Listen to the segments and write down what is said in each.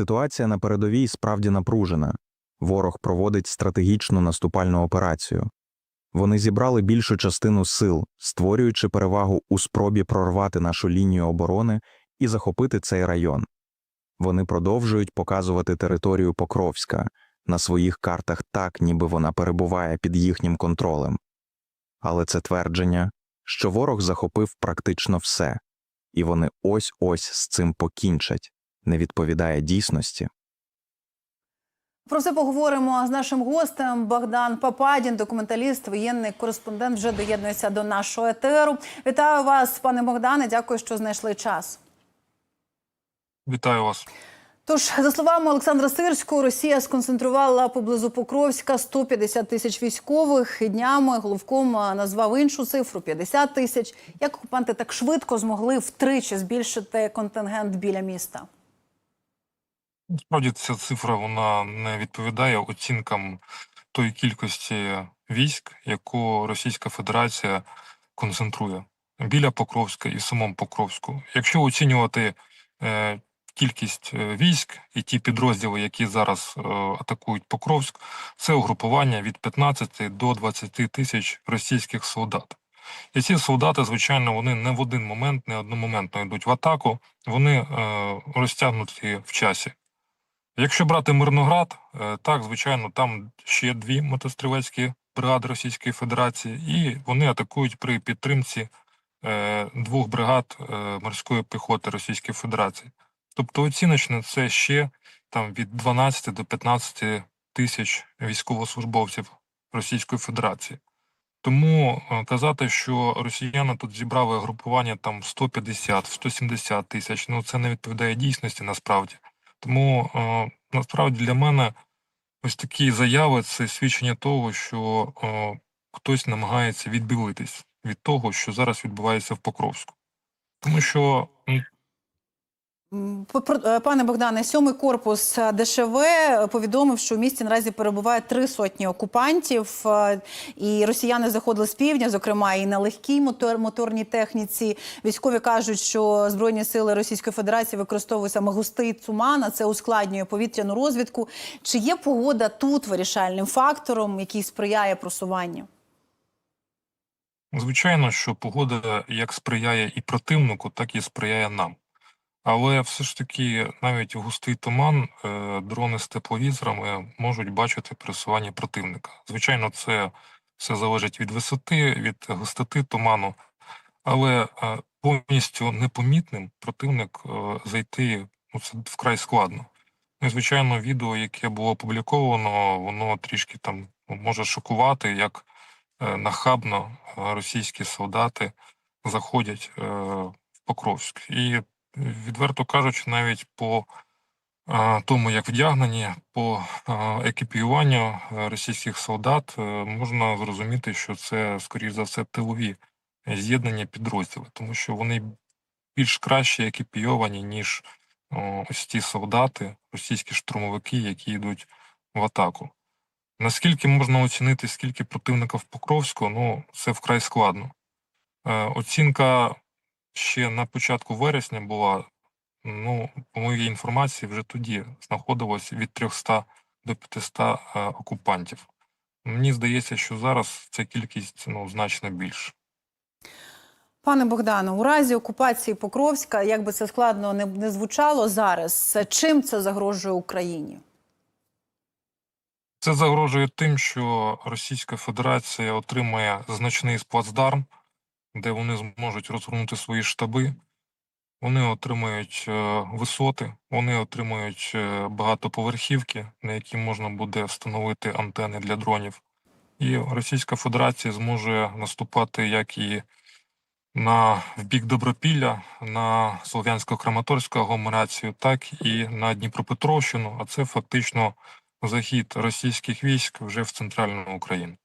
Ситуація на передовій справді напружена. Ворог проводить стратегічну наступальну операцію. Вони зібрали більшу частину сил, створюючи перевагу у спробі прорвати нашу лінію оборони і захопити цей район. Вони продовжують показувати територію Покровська на своїх картах так, ніби вона перебуває під їхнім контролем. Але це твердження, що ворог захопив практично все, і вони ось-ось з цим покінчать, не відповідає дійсності. Про це поговоримо з нашим гостем Богдан Пападін, документаліст, воєнний кореспондент, вже доєднується до нашого етеру. Вітаю вас, пане Богдане. Дякую, що знайшли час. Вітаю вас. Тож, за словами Олександра Сирського, Росія сконцентрувала поблизу Покровська 150 тисяч військових. І Днями головком назвав іншу цифру 50 тисяч. Як окупанти так швидко змогли втричі збільшити контингент біля міста? Насправді ця цифра вона не відповідає оцінкам тої кількості військ, яку Російська Федерація концентрує біля Покровська і в самому Покровську. Якщо оцінювати е, кількість е, військ і ті підрозділи, які зараз е, атакують Покровськ, це угрупування від 15 до 20 тисяч російських солдат. І ці солдати, звичайно, вони не в один момент, не одномоментно йдуть в атаку, вони е, розтягнуті в часі. Якщо брати Мирноград, е, так, звичайно, там ще дві мотострілецькі бригади Російської Федерації, і вони атакують при підтримці е, двох бригад е, морської піхоти Російської Федерації. Тобто оціночно це ще там від 12 до 15 тисяч військовослужбовців Російської Федерації. Тому казати, що росіяни тут зібрали групування там 150, 170 тисяч, ну це не відповідає дійсності насправді. Тому е, насправді для мене ось такі заяви це свідчення того, що е, хтось намагається відбілитись від того, що зараз відбувається в Покровську. Тому що Пане Богдане, сьомий корпус е, ДШВ повідомив, що в місті наразі перебуває три сотні окупантів, е, і росіяни заходили з півдня, зокрема і на легкій мотор, моторній техніці. Військові кажуть, що збройні сили Російської Федерації використовують саме густий а це ускладнює повітряну розвідку. Чи є погода тут вирішальним фактором, який сприяє просуванню? звичайно, що погода як сприяє і противнику, так і сприяє нам. Але все ж таки, навіть в густий туман е, дрони з тепловізорами можуть бачити пересування противника. Звичайно, це все залежить від висоти, від густоти туману, але е, повністю непомітним противник е, зайти ну, це вкрай складно. Ну, і, звичайно, відео, яке було опубліковано, воно трішки там ну, може шокувати, як нахабно російські солдати заходять в Покровськ. І відверто кажучи, навіть по тому, як вдягнені, по екіпіюванню е, російських солдат, е, можна зрозуміти, що це, скоріш за все, тилові з'єднання підрозділи, тому що вони більш краще екіпійовані, ніж ось ті солдати, російські штурмовики, які йдуть в атаку. Наскільки можна оцінити, скільки противника в Покровську, ну це вкрай складно. Е, оцінка ще на початку вересня була, ну, по моїй інформації, вже тоді знаходилось від 300 до 500 е, окупантів. Мені здається, що зараз ця кількість ну, значно більша. Пане Богдане, у разі окупації Покровська, як би це складно не, не звучало зараз, чим це загрожує Україні? Це загрожує тим, що Російська Федерація отримає значний плацдарм, де вони зможуть розгорнути свої штаби. Вони отримають е, висоти, вони отримають е, багатоповерхівки, на які можна буде встановити антени для дронів. І Російська Федерація зможе наступати як і на в бік Добропілля, на Слов'янсько-Краматорську агломерацію, так і на Дніпропетровщину, а це фактично захід російських військ вже в центральну Україну.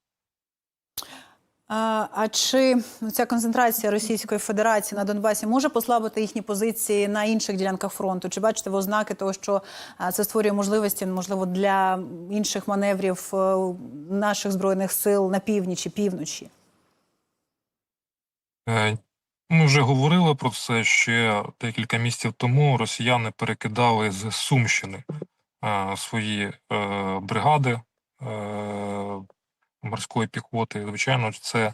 А, а чи ця концентрація Російської Федерації на Донбасі може послабити їхні позиції на інших ділянках фронту? Чи бачите ви ознаки того, що це створює можливості, можливо, для інших маневрів е, наших збройних сил на північі, півночі? Е, Ми вже говорили про це ще декілька місяців тому. Росіяни перекидали з Сумщини е, свої бригади морської піхоти. Звичайно, це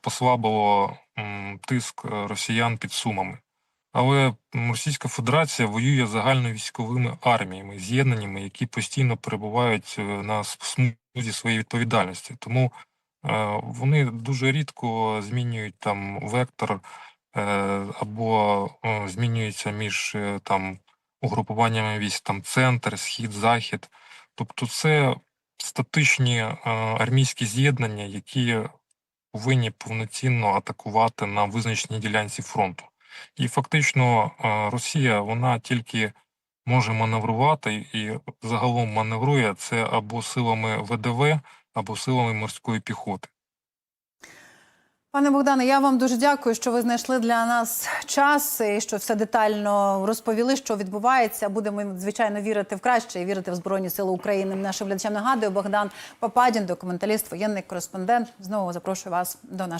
послабило тиск е, росіян під Сумами. Але Російська Федерація воює загальновійськовими арміями, з'єднаннями, які постійно перебувають е, на смузі своєї відповідальності. Тому е, вони дуже рідко змінюють там вектор або змінюються між там угрупуваннями військ, там центр, схід, захід. Тобто це статичні е, армійські з'єднання, які повинні повноцінно атакувати на визначеній ділянці фронту. І фактично е, Росія вона тільки може маневрувати і загалом маневрує це або силами ВДВ, або силами морської піхоти. Пане Богдане, я вам дуже дякую, що ви знайшли для нас час і що все детально розповіли, що відбувається. Будемо звичайно вірити в краще і вірити в Збройні Сили України. Нашим глядачам нагадую, Богдан Пападін, документаліст, воєнний кореспондент. Знову запрошую вас до нашого.